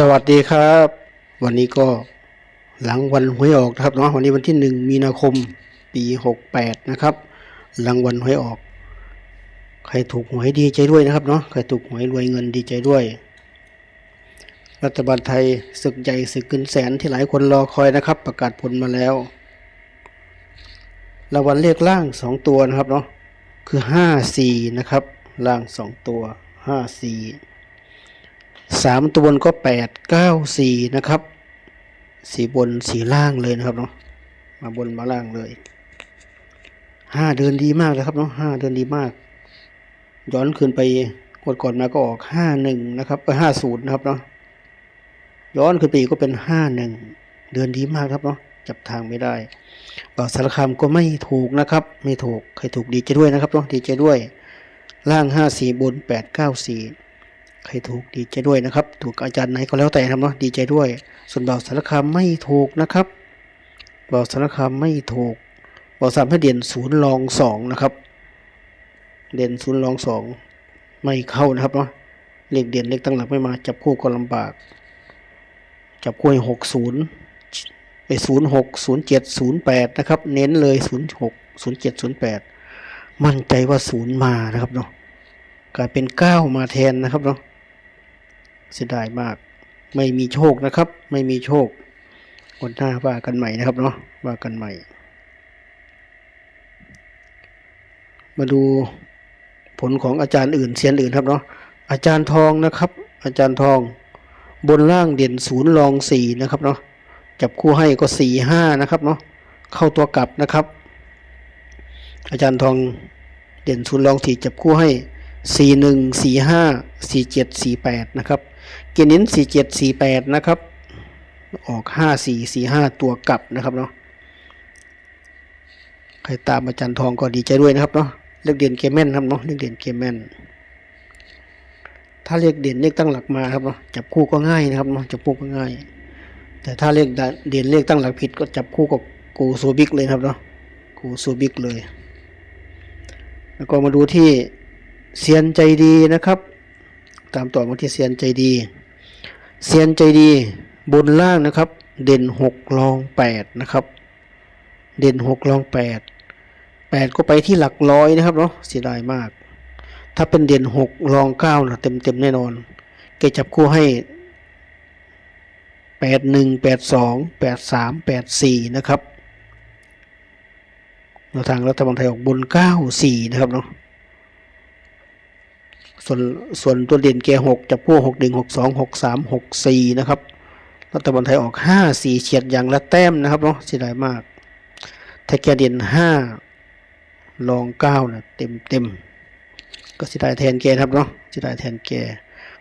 สวัสดีครับ วันนี้ก็หลังวันหวยออกนะครับเนาะวันนี้วันที่หนึ่งมีนาคมปีหกแปดนะครับ หลังวันหวยออก ใครถูกหวยดีใจด้วยนะครับเนาะใครถูกหวยรวยเงินดีใจด้วย รัฐบาลไทยศึกใหญ่ศึกเกินแสนที่หลายคนรอคอยนะครับ ประกาศผลมาแล้วรางวัลเลขล่างสองตัวนะครับเนาะคือห้าสี่นะครับล่างสองตัวห้าสี่ สามตัวบนก็แปดเก้าสี่นะครับสีบนสีล่างเลยนะครับเนาะมาบนมาล่างเลยห้าเดินดีมากเลยครับเนาะห้าเดินดีมาก ย้อนคืนไปกดก่อนมาก็ออกห้าหนึ่งนะครับไปห้าศูนย์นะครับเนาะย้อนขึ้นไปอีกก็เป็นห้าหนึ่งเดินดีมากครับเนาะจับทางไม่ได้บ่าวสารคามก็ไม่ถูกนะครับ ไม่ถูกใครถูกดีใจด้วยนะครับเนาะดีใจด้วย ล่างห้าสี่บนแปดเก้าสี่ ใครถูกดีใจด้วยนะครับ ถูกอาจารย์ไหนก็แล้วแต่นะครับเนาะดีใจด้วย ส่วนบ่าวสารคามไม่ถูกนะครับบ่าวสารคามไม่ถูกบ่าวสามให้เด่นศูนย์รองสองนะครับ เด่นศูนย์รองสองไม่เข้านะครับเนาะเลขเด่นเลขตั้งหลักไม่มาจับคู่ก็ลำบาก จับคู่หกศูนย์ไปศูนย์หกศูนย์เจ็ดศูนย์แปดนะครับ เน้นเลยศูนย์หกศูนย์เจ็ดศูนย์แปดมั่นใจว่าศูนย์มานะครับเนาะกลายเป็นเก้ามาแทนนะครับเนาะ เสียดายมาก ไม่มีโชคนะครับ ไม่มีโชควันหน้าว่ากันใหม่นะครับเนาะว่ากันใหม่ มาดูผลของอาจารย์อื่นเซียนอื่นครับเนาะอาจารย์ทองนะครับ อาจารย์ทอง บนล่างเด่นศูนย์รองสี่นะครับเนาะจับคู่ให้ก็สี่ห้านะครับเนาะเข้าตัวกลับนะครับ อาจารย์ทองเด่นศูนย์รองสี่จับคู่ให้สี่หนึ่งสี่ห้าสี่เจ็ดสี่แปดนะครับ เกณฑ์เน้นสี่เจ็ดสี่แปดนะครับ ออกห้าสี่สี่ห้าตัวกลับนะครับเนาะใครตามอาจารย์ทองก็ดีใจด้วยนะครับเนาะเลขเด่นเกมแม่นครับเนาะเลขเด่นเกมแม่นถ้าเลขเด่นเลขตั้งหลักมาครับเนาะจับคู่ก็ง่ายนะครับเนาะจับคู่ก็ง่าย แต่ถ้าเลขเด่นเลขตั้งหลักผิดก็จับคู่กับกูโซบิกเลยครับเนาะกูโซบิกเลย แล้วก็มาดูที่เซียนใจดีนะครับ ตามต่อมาที่เซียนใจดีเซียนใจดีบนล่างนะครับ เด่นหกรองแปดนะครับ เด่นหกรองแปดแปดก็ไปที่หลักร้อยนะครับเนาะเสียดายมาก ถ้าเป็นเด่นหกรองเก้านะเต็มเต็มแน่นอนแกจับคู่ให้แปดหนึ่งแปดสองแปดสามแปดสี่นะครับเราทางรัฐบาลไทยออกบนเก้าสี่นะครับเนาะ ส่วนส่วนตัวเด่นเกียร์หกจับคู่หกหนึ่งหกสองหกสามหกสี่นะครับรัฐบาลไทยออกห้าสี่เฉียดอย่างละแต้มนะครับเนาะเสียดายมากถ้าแกเด่นห้าลองเก้านะเต็มเต็มก็เสียดายแทนแกครับเนาะเสียดายแทนแก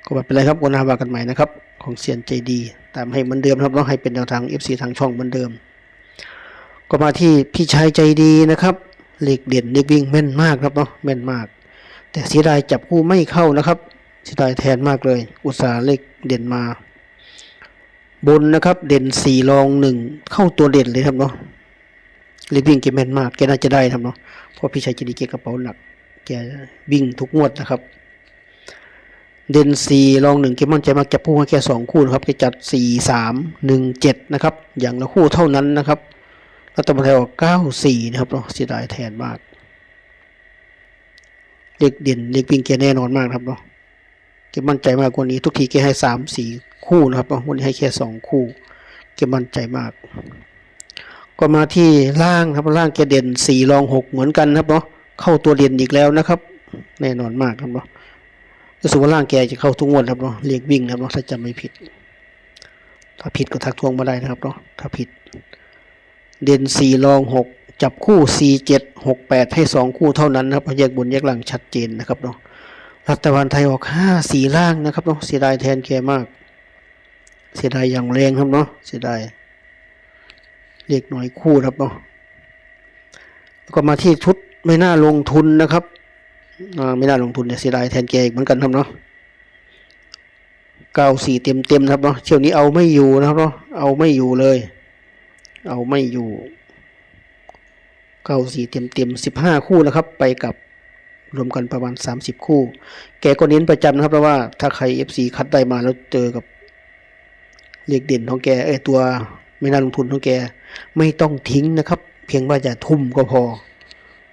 ก็ไม่เป็นไรครับวันหน้าว่ากันใหม่นะครับ ของเซียนใจดี ตามให้เหมือนเดิมครับเนาะให้เป็นแนวทาง FC ทางช่องเหมือนเดิม ก็มาที่พี่ชายใจดีนะครับเหลขเด่นเลขวิ่งแม่นมากครับเนาะแม่นมาก แต่เสียดายจับคู่ไม่เข้านะครับเสียดายแทนมากเลย อุตสาห์เลขเด่นมา บนนะครับเด่นสี่รองหนึ่งเข้าตัวเด่นเลยครับเนาะเลยวิ่งเกมแมนมากแกน่าจะได้ครับเนาะเพราะพี่ชายจะดีเกกระเป๋าหนักแกวิ่งทุกงวดนะครับ เด่นสี่รองหนึ่งเกมมั่นใจมากจับคู่ให้แค่สองคู่นะครับแกจัดสี่สามหนึ่งเจ็ดนะครับ อย่างละคู่เท่านั้นนะครับรัฐบาลไทยออกเก้าสี่นะครับเนาะเสียดายแทนมาก ล็กเด่นเล็กวิ่งแกแน่นอนมากครับเนาะแกมั่นใจมากกว่านี้ ทุกทีแกให้สามสี่คู่นะครับเนาะวันนี้ให้แค่สองคู่แกมั่นใจมาก ก็มาที่ล่างครับล่างแกเด่นสี่รองหกเหมือนกันครับเนาะเข้าตัวเด่นอีกแล้วนะครับ แน่นอนมากครับเนาะรู้สึกว่าล่างแกจะเข้าทุกงวดครับเนาะเรียกวิ่งนะครับเนาะถ้าจำไม่ผิด ถ้าผิดก็ทักทวงมาได้นะครับเนาะถ้าผิด เด่นสี่รองหก จับคู่สี่เจ็ดหกแปดให้สองคู่เท่านั้นนะครับแยกบนแยกหลังชัดเจนนะครับเนาะรัฐบาลไทยออกห้าสี่ล่างนะครับเนาะเสียดายแทนแกมาก เสียดายอย่างแรงครับเนาะเสียดายเรียกหน่อยคู่ครับเนาะแล้วก็มาที่ชุดไม่น่าลงทุนนะครับอ่าไม่น่าลงทุนเนี่ยเสียดายแทนแกอีกเหมือนกันครับเนาะเก้าสี่เต็มเต็มครับเนาะเที่ยวนี้เอาไม่อยู่นะครับเนาะเอาไม่อยู่เลย เอาไม่อยู่ เก้าสี่เต็มเต็มสิบห้าคู่นะครับไปกับรวมกันประมาณสามสิบคู่ แกก็เน้นประจำนะครับเพราะว่าถ้าใครเอฟซีคัดได้มาแล้วเจอกับเลขเด่นของแกเอ้ตัวไม่น่าลงทุนของแกไม่ต้องทิ้งนะครับ เพียงว่าจะทุ่มก็พอ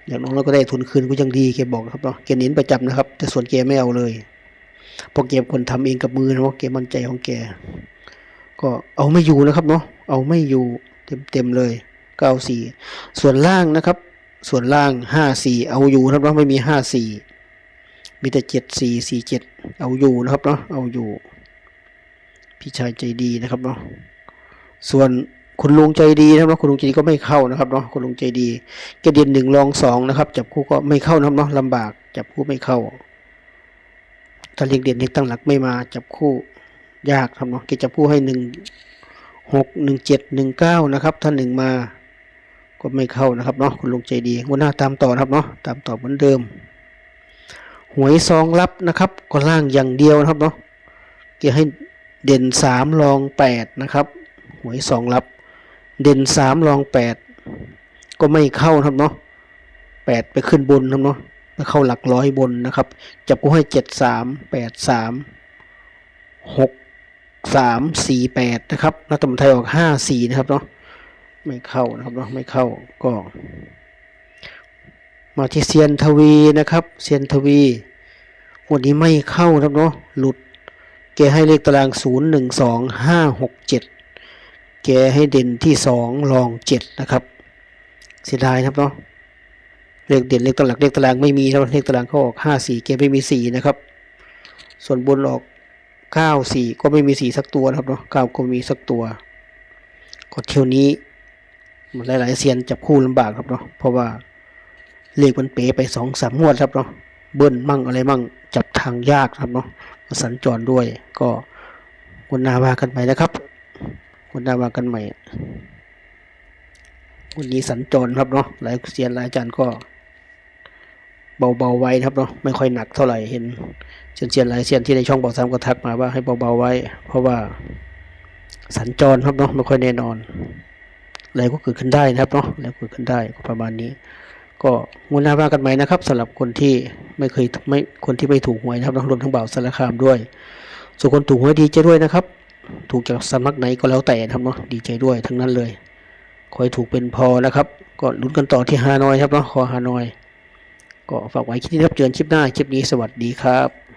อย่างน้องเราก็ได้ทุนคืนก็ยังดีแกบอกครับเนาะแกเน้นประจำนะครับ แต่ส่วนแกไม่เอาเลยเพราะแกคนทำเองกับมือนะเพราะแกมั่นใจของแก ก็เอาไม่อยู่นะครับเนาะเอาไม่อยู่เต็มเต็มๆเลย เก้าสี่ส่วนล่างนะครับ ส่วนล่างห้าสี่เอาอยู่นะครับเนาไม่มีห้าสี่มีแต่เจ็ดสี่สี่เจ็ดเอาอยู่นะครับเนาะเอาอยู่ พี่ชายใจดีนะครับเนาะส่วนคุณลุงใจดีนะครับเนาะคุณลุงใจดีก็ไม่เข้านะครับเนาะคุณลุงใจดีแกเดียนหนึ่งรองสองนะครับ จับคู่ก็ไม่เข้านะครับเนาะลำบาก จับคู่ไม่เข้าถ้าเรียกเด่นเรียกตั้งหลักไม่มาจับคู่ยากครับเนาะแกจับคู่ให้หนึ่งหกหนึ่งเจ็ดหนึ่งเก้านะครับ ถ้าหนึ่งมา ก็ไม่เข้านะครับเนาะคุณลุงใจดีวันหน้าตามต่อนะครับเนาะตามต่อเหมือนเดิม หวยซองลับนะครับ ก็ล่างอย่างเดียวนะครับเนาะแกให้เด่นสามรองแปดนะครับหวยสองลับ เด่นสามรองแปดก็ไม่เข้านะครับเนาะแปดไปขึ้นบนนะครับเนาะไปเข้าหลักร้อยบนนะครับ จับกูให้เจ็ดสามแปดสามหกสามสี่แปดนะครับรัฐมนตรีออกห้าสี่นะครับเนาะ ไม่เข้านะครับเนาะไม่เข้าก็ มาที่เซียนทวีนะครับเซียนทวีวันนี้ไม่เข้านะครับเนาะหลุดแกให้เลขตารางศูนย์หนึ่งสองห้าหกเจ็ดแกให้เด่นที่สองรองเจ็ดนะครับ เสียดายนะครับเนาะเลขเด่นเลขตารางเลขตารางไม่มีแล้วเลขตารางเขาออกห้าสี่แกไม่มีสี่นะครับ ส่วนบนออกเก้าสี่ก็ไม่มีสี่สักตัวนะครับเนาะเก้าก็มีสักตัวก็เที่ยวนี้ หลายๆเซียนจับคู่ลำบากครับเนาะเพราะว่าเลขมันเป๋ไปสองสามงวดครับเนาะเบิ้ลมั่งอะไรมั่งจับทางยากครับเนาะสัญจรด้วยก็วันนาว่ากันใหม่นะครับวันนาว่ากันใหม่ วันนี้สัญจรครับเนาะหลายเซียนหลายอาจารย์ก็ เบาๆไว้ครับเนาะไม่ค่อยหนักเท่าไหร่เห็นเซียนเซียนหลายเซียนที่ในช่องบอกซ้ำก็ทักมาว่าให้เบาๆไว้ เพราะว่าสัญจรครับเนาะไม่ค่อยแน่นอน อะไรก็เกิดขึ้นได้นะครับเนาะอะไรก็เกิดขึ้นได้ก็ประมาณนี้ ก็งวดหน้าว่ากันใหมนะครับสำหรับคนที่ไม่เคยไม่คนที่ไม่ถูกหวยนะครับรวมทั้งบ่าวสารคามด้วย ส่วนคนถูกหวยดีใจด้วยนะครับ ถูกจากสำนักไหนก็แล้วแต่นะครับเนาะดีใจด้วยทั้งนั้นเลยขอให้ถูกเป็นพอนะครับ ก็ลุ้นกันต่อที่ฮานอยครับเนาะขอฮานอย ก็ฝากไว้คลิปนี้ครับเจอกันคลิปหน้าคลิปนี้สวัสดีครับ